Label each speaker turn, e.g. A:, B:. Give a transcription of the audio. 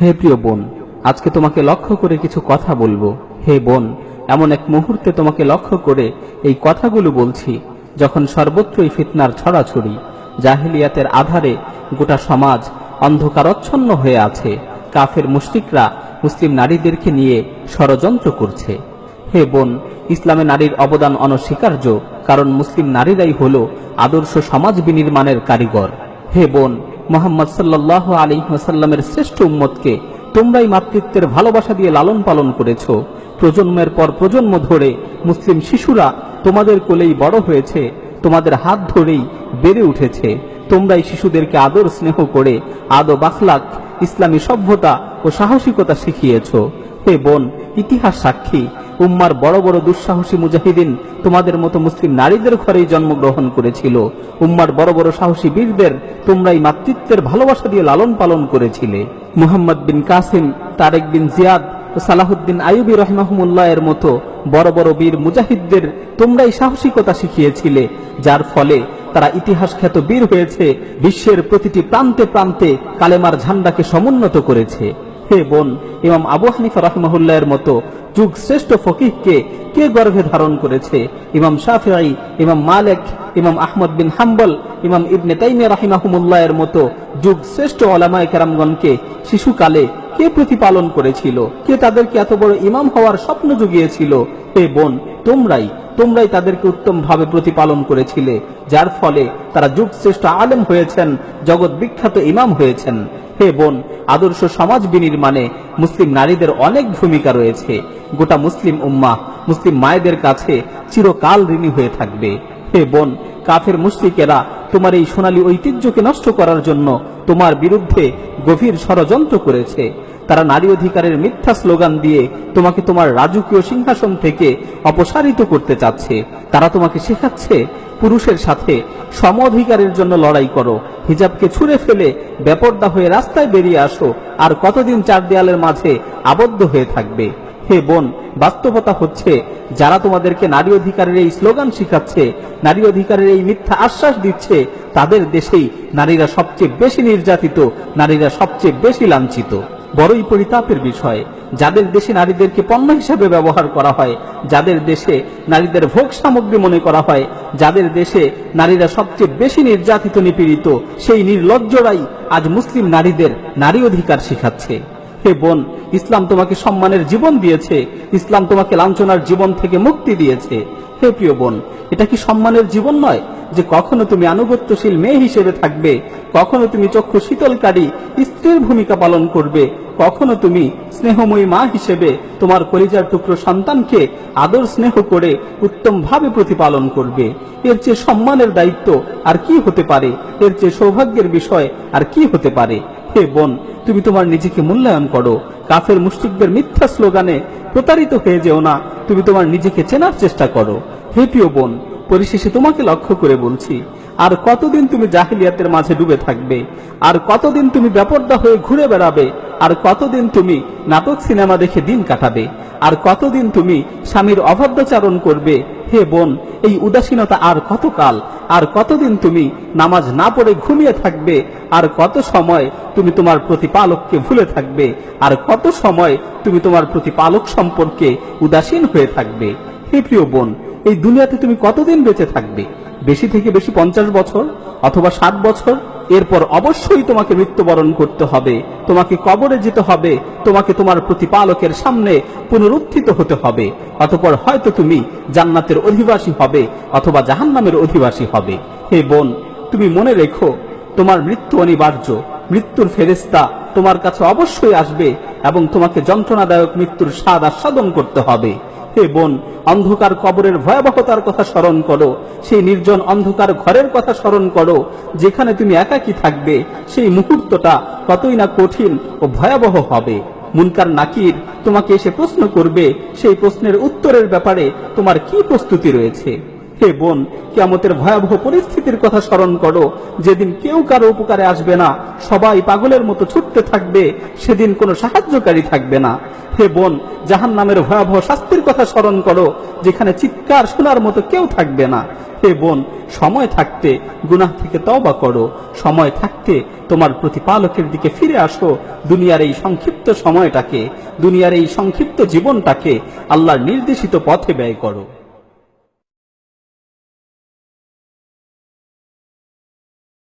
A: হে প্রিয় বোন, আজকে তোমাকে লক্ষ্য করে কিছু কথা বলব। হে বোন, এমন এক মুহূর্তে তোমাকে লক্ষ্য করে এই কথাগুলো বলছি, যখন সর্বত্রই ফিতনার ছড়াছড়ি, জাহিলিয়াতের আধারে গোটা সমাজ অন্ধকারচ্ছন্ন হয়ে আছে। কাফের মুশরিকরা মুসলিম নারীদেরকে নিয়ে ষড়যন্ত্র করছে। হে বোন, ইসলামে নারীর অবদান অনস্বীকার্য, কারণ মুসলিম নারীরাই হল আদর্শ সমাজ বিনির্মাণের কারিগর। হে বোন মোহাম্মদ সাল্লাহ আলী ওয়াসাল্লামের শ্রেষ্ঠ উম্মতকে তোমরাই মাতৃত্বের ভালোবাসা দিয়ে লালন পালন করেছ। প্রজন্মের পর প্রজন্ম ধরে মুসলিম শিশুরা তোমাদের কোলেই বড় হয়েছে, তোমাদের হাত ধরেই বেড়ে উঠেছে। তোমরাই শিশুদেরকে আদর স্নেহ করে আদো বাখলাক ইসলামী সভ্যতা ও সাহসিকতা শিখিয়েছ। হে বোন, ইতিহাস সাক্ষী উম্মার বড় বড় দুঃসাহসী মুজাহিদিন তোমাদের মতো মুসলিম নারীদের ঘরেই জন্মগ্রহণ করেছিল। উম্মার বড় বড় সাহসী বীরদের তোমরাই মাতৃত্বের ভালোবাসা দিয়ে লালন পালন করেছিলে। মুহাম্মদ বিন কাসিম, তারেক বিন জিয়াদ সালাহুদ্দিন আইবি রহমাহমুল্লাহ এর মতো বড় বড় বীর মুজাহিদদের তোমরাই সাহসিকতা শিখিয়েছিলে, যার ফলে তারা ইতিহাস খ্যাত বীর হয়েছে, বিশ্বের প্রতিটি প্রান্তে প্রান্তে কালেমার ঝান্ডাকে সমুন্নত করেছে। হে বোন, ইমাম আবু হানিফা রহমাহুল্লাহের মতো যুগ শ্রেষ্ঠ ফকিহকে কে গর্ভে ধারণ করেছে? ইমাম শাফিআই ইমাম মালেক, ইমাম আহমদ বিন হাম্বল, ইমাম ইবনে তাইমিয়া রাহিমাহুমুল্লাহের মতো যুগ শ্রেষ্ঠ ওলামায়ে কেরামগণকে শিশুকালে কে প্রতিপালন করেছিল? কে তাদেরকে এত বড় ইমাম হওয়ার স্বপ্ন জুগিয়েছিল? হে বোন, তোমরাই তোমরাই তাদেরকে উত্তম ভাবে প্রতিপালন করেছিলে, যার ফলে তারা যুগ শ্রেষ্ঠ আলেম হয়েছেন, জগৎ বিখ্যাত ইমাম হয়েছেন। হে বোন, আদর্শ সমাজ বিনির্মাণে মুসলিম নারীদের অনেক ভূমিকা রয়েছে। গোটা মুসলিম উম্মা মুসলিম মায়েদের কাছে চিরকাল ঋণী হয়ে থাকবে। হে বোন, কাফের মুশরিকেরা, তোমার এই সোনালী ঐতিহ্যকে নষ্ট করার জন্য তোমার বিরুদ্ধে গভীর ষড়যন্ত্র করেছে। তারা নারী অধিকারের মিথ্যা স্লোগান দিয়ে তোমাকে তোমার রাজকীয় সিংহাসন থেকে অপসারিত করতে চাচ্ছে। তারা তোমাকে শেখাচ্ছে, পুরুষের সাথে সম অধিকারের জন্য লড়াই করো। হিজাবকে ছুঁড়ে ফেলে বেপর্দা হয়ে রাস্তায় বেরিয়ে আসো, আর কতদিন চার দেয়ালের মাঝে আবদ্ধ হয়ে থাকবে? হে বোন, বাস্তবতা হচ্ছে, যারা তোমাদেরকে নারী অধিকারের এই স্লোগান শিখাচ্ছে, নারী অধিকারের এই মিথ্যা আশ্বাস দিচ্ছে, তাদের দেশেই নারীরা সবচেয়ে বেশি নির্যাতিত, নারীরা সবচেয়ে বেশি লাঞ্ছিত। বড়ই পরিতাপের বিষয়, যাদের দেশে নারীদেরকে পণ্য হিসেবে ব্যবহার করা হয়, যাদের দেশে নারীদের ভোগ সামগ্রী মনে করা হয়, যাদের দেশে নারীরা সবচেয়ে বেশি নির্যাতিত নিপীড়িত, সেই নির্লজ্জরাই আজ মুসলিম নারীদের নারী অধিকার শিখাচ্ছে। হে বোন, ইসলাম তোমাকে সম্মানের জীবন দিয়েছে, ইসলাম তোমাকে লাঞ্ছনার জীবন থেকে মুক্তি দিয়েছে। হে প্রিয় বোন, এটা কি সম্মানের জীবন নয় যে কখনো তুমি আনুগত্যশীল মেয়ে হিসেবে থাকবে, কখনো তুমি চক্ষু শীতলকারী স্ত্রীর ভূমিকা পালন করবে, কখনো তুমি স্নেহময়ী মা হিসেবে তোমার কলিজার টুকরো সন্তানকে আদর স্নেহ করে উত্তম ভাবে প্রতিপালন করবে। এর চেয়ে সম্মানের দায়িত্ব আর কি হতে পারে? এর চেয়ে সৌভাগ্যের বিষয় আর কি হতে পারে? হে বোন, তুমি তোমার নিজেকে মূল্যায়ন করো। কাফের মুশরিকদের মিথ্যা স্লোগানে প্রতারিত হয়ে যেও না, তুমি তোমার নিজেকে চেনার চেষ্টা করো। হে প্রিয় বোন, পরিশেষে তোমাকে লক্ষ্য করে বলছি, আর কতদিন তুমি জাহিলিয়াতের মাঝে ডুবে থাকবে? আর কতদিন তুমি ব্যাপর্দা হয়ে ঘুরে বেড়াবে? আর কতদিন তুমি নাটক সিনেমা দেখে দিন কাটাবে? আর কতদিন তুমি স্বামীর অভদ্রাচারণ করবে? হে বোন, এই উদাসীনতা আর কতকাল? আর কতদিন তুমি নামাজ না পড়ে ঘুমিয়ে থাকবে? আর কত সময় তুমি তোমার প্রতিপালককে ভুলে থাকবে? আর কত সময় তুমি তোমার প্রতিপালক সম্পর্কে উদাসীন হয়ে থাকবে? হে প্রিয় বোন, এই দুনিয়াতে তুমি কতদিন বেঁচে থাকবে? বেশি থেকে বেশি পঞ্চাশ বছর অথবা ষাট বছর? এরপর অবশ্যই তোমাকে মৃত্যুবরণ করতে হবে, তোমাকে কবরে যেতে হবে, তোমাকে তোমার প্রতিপালকের সামনে পুনরুত্থিত হতে হবে। অতপর হয়তো তুমি জান্নাতের অধিবাসী হবে অথবা জাহান্নামের অধিবাসী হবে। হে বোন, তুমি মনে রেখো, তোমার মৃত্যু অনিবার্য, মৃত্যুর ফেরেস্তা তোমার কাছে অবশ্যই আসবে এবং তোমাকে যন্ত্রণাদায়ক মৃত্যুর স্বাদ আস্বাদন করতে হবে। হে বোন অন্ধকার কবরের ভয়াবহতার কথা স্মরণ করো। সেই নির্জন অন্ধকার ঘরের কথা স্মরণ করো, যেখানে তুমি একাকী থাকবে। সেই মুহূর্তটা কতই না কঠিন ও ভয়াবহ হবে। মুনকার নাকির তোমাকে এসে প্রশ্ন করবে, সেই প্রশ্নের উত্তরের ব্যাপারে তোমার কি প্রস্তুতি রয়েছে? হে বোন কেমতের ভয়াবহ পরিস্থিতির কথা স্মরণ করো। যেদিন কেউ কারও উপকারে আসবে না, সবাই পাগলের মতো ছুটতে থাকবে, সেদিন কোনো সাহায্যকারী থাকবে না। হে বোন জাহান নামের ভয়াবহ শাস্তির কথা স্মরণ করো, যেখানে চিৎকার শোনার মতো কেউ থাকবে না। হে বোন, সময় থাকতে গুনাহ থেকে তওবা করো। সময় থাকতে তোমার প্রতিপালকের দিকে ফিরে আসো। দুনিয়ার এই সংক্ষিপ্ত সময়টাকে, দুনিয়ার এই সংক্ষিপ্ত জীবনটাকে আল্লাহর নির্দেশিত পথে ব্যয় করো।